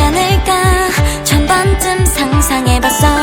않을까. 천 번쯤 상상해봤어.